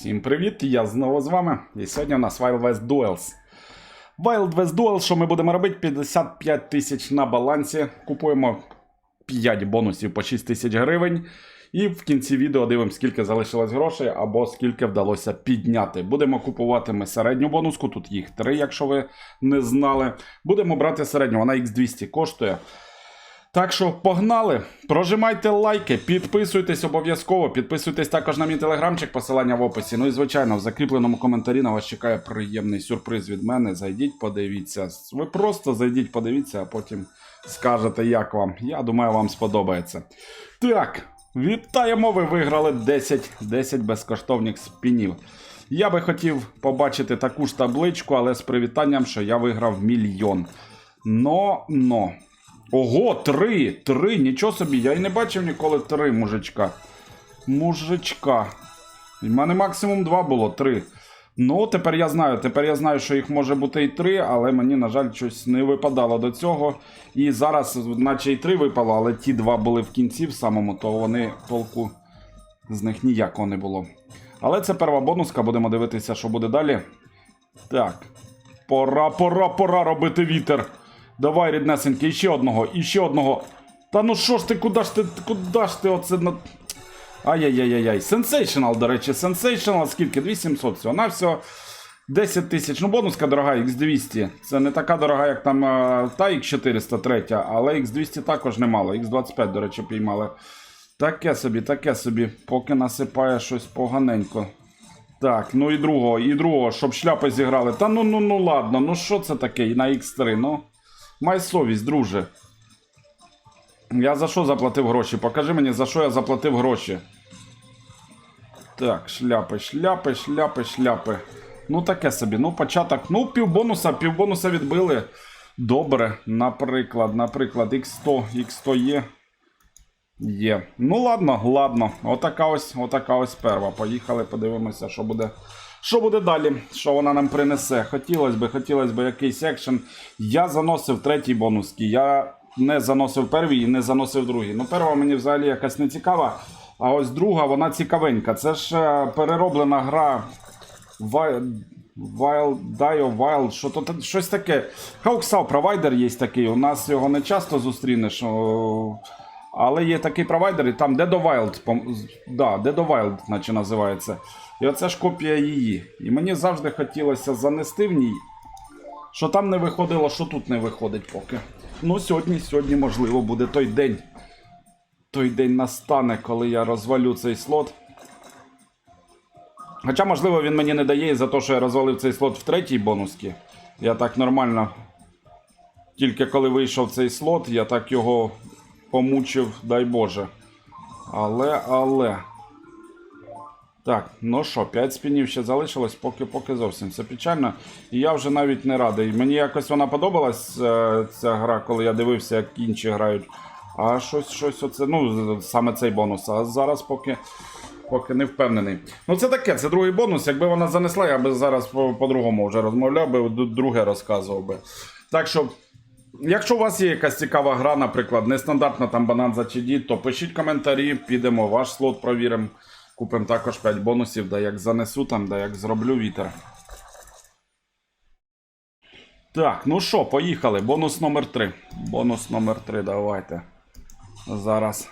Всім привіт! Я знову з вами. І сьогодні у нас Wild West Duels. Wild West Duels, що ми будемо робити? 55 тисяч на балансі. Купуємо 5 бонусів по 6 тисяч гривень. І в кінці відео дивимося, скільки залишилось грошей або скільки вдалося підняти. Будемо купувати ми середню бонуску, тут їх 3, якщо ви не знали. Будемо брати середню, вона X200 коштує. Так що погнали! Прожимайте лайки, підписуйтесь обов'язково, підписуйтесь також на мій телеграмчик, посилання в описі. Ну і звичайно, в закріпленому коментарі на вас чекає приємний сюрприз від мене. Зайдіть, подивіться. Ви просто зайдіть, подивіться, а потім скажете, як вам. Я думаю, вам сподобається. Так, вітаємо! Ви виграли 10, 10 безкоштовних спінів. Я би хотів побачити таку ж табличку, але з привітанням, що я виграв мільйон. Но, но. Ого, три! Три! Нічого собі, я й не бачив ніколи три мужичка. Мужичка. У мене максимум два було, три. Ну, тепер я знаю. Тепер я знаю, що їх може бути і три, але мені, на жаль, щось не випадало до цього. І зараз, наче і три випало, але ті два були в кінці в самому, то вони толку з них ніякого не було. Але це перша бонуска, будемо дивитися, що буде далі. Так. Пора, пора, пора робити вітер. Давай, ріднесенький, іще одного, іще одного. Та ну що ж ти, куди ж ти, куди ж ти оце на. Ай-яй-яй-яй. Сенсейшнл, до речі, сенсейшнл, скільки? 2700 всього. На все 10 тисяч. Ну, бонуска дорога, X200. Це не така дорога, як там е, та X403, але X200 також немало. X25, до речі, піймали. Таке собі, таке собі, поки насипає щось поганенько. Так, ну і другого, і другого, щоб шляпи зіграли. Та ну ну ну ладно, ну що це таке на X3, ну. Май совість, друже. Я за що заплатив гроші? Покажи мені, за що я заплатив гроші. Так, шляпи, шляпи, шляпи, шляпи. Ну, таке собі. Ну, початок. Ну, півбонуса, півбонуса відбили. Добре, наприклад, наприклад, X100, X100 є. Є. Ну, ладно, ладно. Отака ось, отака ось перва. Поїхали, подивимося, що буде. Що буде далі? Що вона нам принесе? Хотілося б, хотілося б якийсь екшен. Я заносив третій бонуски. Я не заносив первій і не заносив другий. Ну, перша мені взагалі якась не цікава. А ось друга, вона цікавенька. Це ж е, перероблена гра Wild, Dio Wild, що то щось таке. Hawksaw провайдер є такий. У нас його не часто зустрінеш. Але є такий провайдер, і там Dead Wild, да, Dead Wild, наче називається. І оце ж копія її. І мені завжди хотілося занести в ній, що там не виходило, що тут не виходить поки. Ну, сьогодні, сьогодні, можливо, буде той день. Той день настане, коли я розвалю цей слот. Хоча, можливо, він мені не дає за те, що я розвалив цей слот в третій бонусці. Я так нормально. Тільки коли вийшов цей слот, я так його помучив, дай Боже. Але, але. Так, ну що, 5 спінів ще залишилось, поки поки зовсім все печально. І я вже навіть не радий. Мені якось вона подобалась, е, ця гра, коли я дивився, як інші грають. А щось, щось оце, ну, саме цей бонус. А зараз поки, поки не впевнений. Ну, це таке, це другий бонус. Якби вона занесла, я би зараз по- по-другому вже розмовляв би, друге розказував би. Так що. Якщо у вас є якась цікава гра, наприклад, нестандартна там бананза чи дід, то пишіть коментарі, підемо, ваш слот провіримо. Купимо також 5 бонусів, да як занесу там, да як зроблю вітер. Так, ну що, поїхали. Бонус номер 3. Бонус номер 3, давайте. Зараз.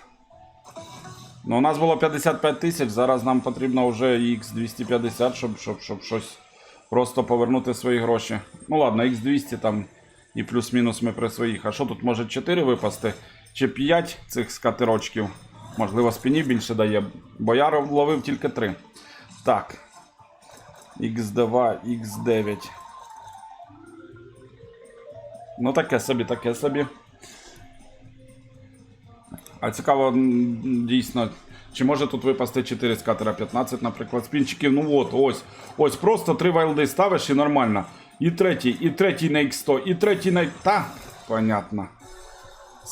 Ну, у нас було 55 тисяч, зараз нам потрібно вже X250, щоб, щоб, щоб щось просто повернути свої гроші. Ну ладно, X200 там і плюс-мінус ми при своїх. А що тут може 4 випасти? Чи 5 цих скатерочків? Можливо, спині більше дає, бо я ловив тільки 3. Так. X2, X9. Ну, таке собі, таке собі. А цікаво, дійсно, чи може тут випасти 4 з катера 15, наприклад, спінчиків. Ну от, ось. Ось просто три вайлди ставиш і нормально. І третій, і третій на X100, і третій на. Та, понятно.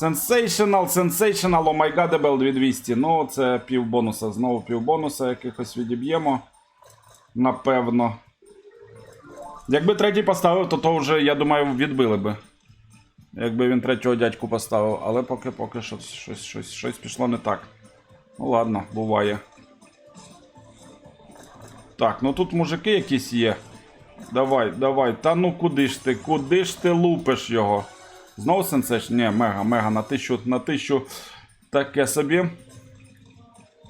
Sensational, sensational, oh my god, Дебел 2200. Ну, це півбонуса. Знову півбонуса якихось відіб'ємо. Напевно. Якби третій поставив, то то вже, я думаю, відбили би. Якби він третього дядьку поставив, але поки поки щось, щось, щось, щось пішло не так. Ну ладно, буває. Так, ну тут мужики якісь є. Давай, давай. Та ну куди ж ти? Куди ж ти лупиш його? Знову сенсеш? Ні, мега, мега, на тисячу, на тисячу таке собі.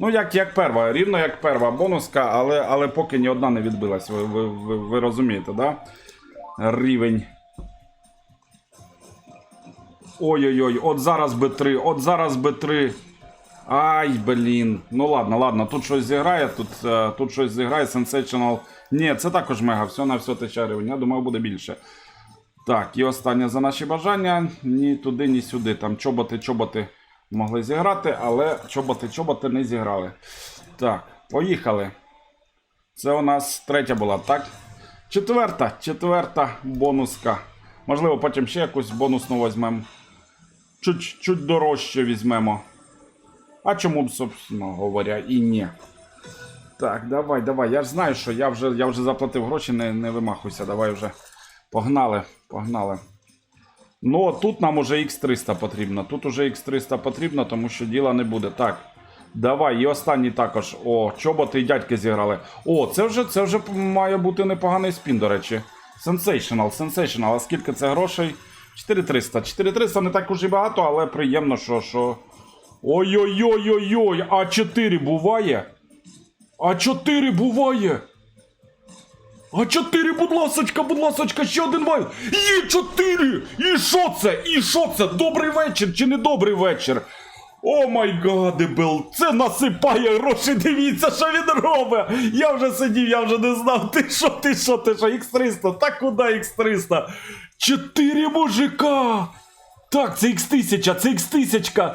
Ну, як, як перва, рівно як перва бонуска, але, але поки ні одна не відбилась. Ви, ви, ви, ви розумієте, да? Рівень. Ой-ой-ой, от зараз би 3 от зараз би 3 Ай, блін. Ну ладно, ладно, тут щось зіграє, тут, е, тут щось зіграє, Sensational. Ні, це також мега, все на все тисяча гривень. Я думаю, буде більше. Так, і останнє за наші бажання. Ні туди, ні сюди. Там чоботи, чоботи могли зіграти, але чоботи, чоботи не зіграли. Так, поїхали. Це у нас третя була, так? Четверта, четверта бонуска. Можливо, потім ще якусь бонусну візьмемо. Чуть, чуть дорожче візьмемо. А чому б, собственно говоря, і ні. Так, давай, давай. Я ж знаю, що я вже, я вже заплатив гроші, не, не вимахуйся. Давай вже. Погнали, погнали. Ну, тут нам уже X300 потрібно. Тут уже X300 потрібно, тому що діла не буде. Так. Давай, і останній також. О, чоботи і дядьки зіграли. О, це вже, це вже має бути непоганий спін, до речі. Sensational, sensational. А скільки це грошей? 4300. 4300 не так уж і багато, але приємно, що. що... Ой-ой-ой-ой-ой, а 4 буває? А 4 буває? А 4, будь ласочка, будь ласочка, ще один вайл. Є 4! І що це? І що це? Добрий вечір чи не добрий вечір? О май гадебл, це насипає гроші, дивіться, що він робить. Я вже сидів, я вже не знав, ти що, ти що, ти що, X300, та куди X300? Чотири мужика! Так, це X1000, це X1000.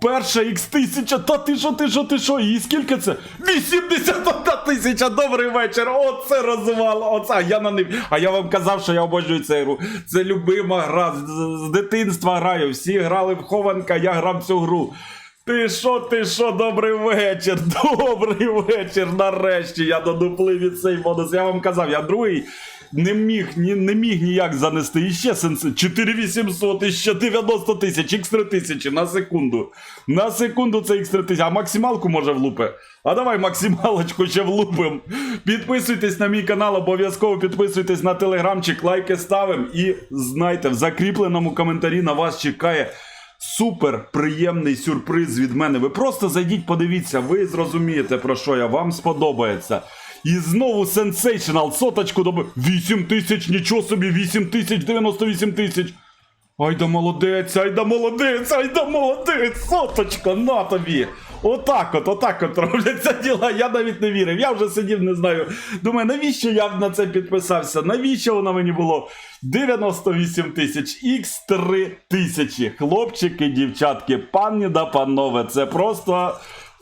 Перша X1000, та ти що, ти що, ти що? І скільки це? 81 тисяча, добрий вечір. Оце розвал. Оце, я на ним. А я вам казав, що я обожнюю цю гру. Це любима гра. З, з дитинства граю. Всі грали в хованка, я грав цю гру. Ти що, ти що, добрий вечір, добрий вечір. Нарешті я додуплив від цей бонус. Я вам казав, я другий не міг, ні, не міг ніяк занести. І ще сенси. 4800, і ще 90 тисяч, x 3000 на секунду. На секунду це x 3000, а максималку може влупи. А давай максималочку ще влупим. Підписуйтесь на мій канал, обов'язково підписуйтесь на телеграмчик, лайки ставимо. І знайте, в закріпленому коментарі на вас чекає. Супер приємний сюрприз від мене. Ви просто зайдіть, подивіться, ви зрозумієте, про що я вам сподобається. І знову сенсейшнл, соточку доби. 8 тисяч, нічого собі, 8 тисяч, 98 тисяч. Айда молодець, айда молодець, айда молодець, соточка, на тобі. Отак от, отак от робляться діла. Я навіть не вірив. Я вже сидів, не знаю. Думаю, навіщо я на це підписався? Навіщо воно мені було? 98 тисяч, Х3 тисячі. Хлопчики, дівчатки, пані да панове, це просто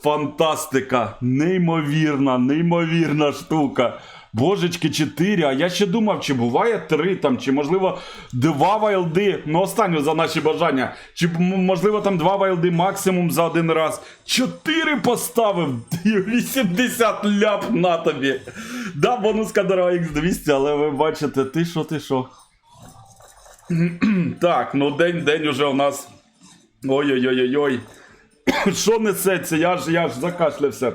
фантастика. Неймовірна, неймовірна штука. Божечки, 4, а я ще думав, чи буває 3 там, чи можливо 2 вайлди, ну останню за наші бажання, чи можливо там 2 вайлди максимум за один раз. 4 поставив, 80 ляп на тобі. Да, бонуска дорога X200, але ви бачите, ти що, ти що. Так, ну день, день уже у нас. Ой-ой-ой-ой. Що несеться? Я ж я ж закашлявся.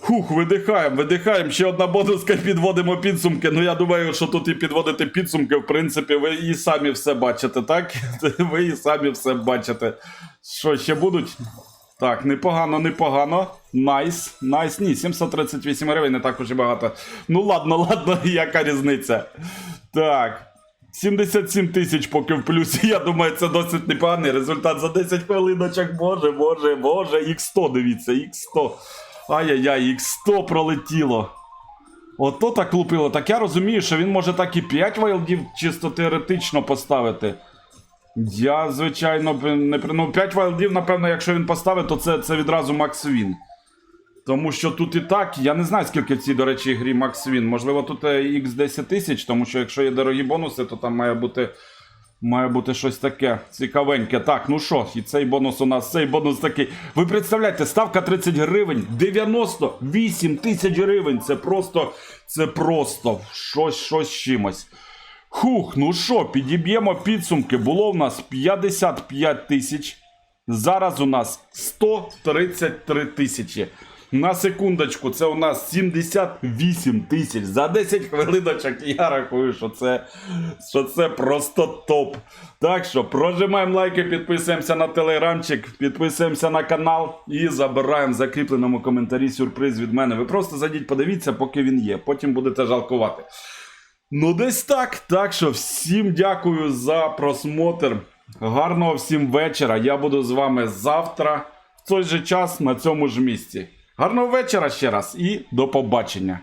Хух, видихаємо, видихаємо. Ще одна бонуска підводимо підсумки. Ну я думаю, що тут і підводити підсумки, в принципі, ви і самі все бачите, так? Ви і самі все бачите. Що, ще будуть? Так, непогано, непогано. Найс, найс. Ні, 738 гривень, не так уже багато. Ну ладно, ладно, яка різниця. Так. 77 тисяч поки в плюсі. Я думаю, це досить непоганий результат за 10 хвилиночок. Боже, боже, боже. Х100, дивіться, Х100. Ай-яй-яй, Х100 пролетіло. Ото так лупило. Так я розумію, що він може так і 5 вайлдів чисто теоретично поставити. Я, звичайно, не при- ну, 5 вайлдів, напевно, якщо він поставить, то це, це відразу Макс Він. Тому що тут і так, я не знаю, скільки в цій, до речі, грі Макс Він. Можливо, тут x 10 тисяч, тому що якщо є дорогі бонуси, то там має бути. Має бути щось таке цікавеньке. Так, ну що, і цей бонус у нас, цей бонус такий. Ви представляєте, ставка 30 гривень, 98 тисяч гривень. Це просто, це просто щось, щось чимось. Хух, ну що, підіб'ємо підсумки. Було в нас 55 тисяч. Зараз у нас 133 тисячі. На секундочку, це у нас 78 тисяч. За 10 хвилиночок я рахую, що це, що це просто топ. Так що прожимаємо лайки, підписуємося на телеграмчик, підписуємося на канал і забираємо в закріпленому коментарі сюрприз від мене. Ви просто зайдіть, подивіться, поки він є. Потім будете жалкувати. Ну, десь так. Так що всім дякую за просмотр. Гарного всім вечора. Я буду з вами завтра в той же час на цьому ж місці. Гарного вечора ще раз і до побачення.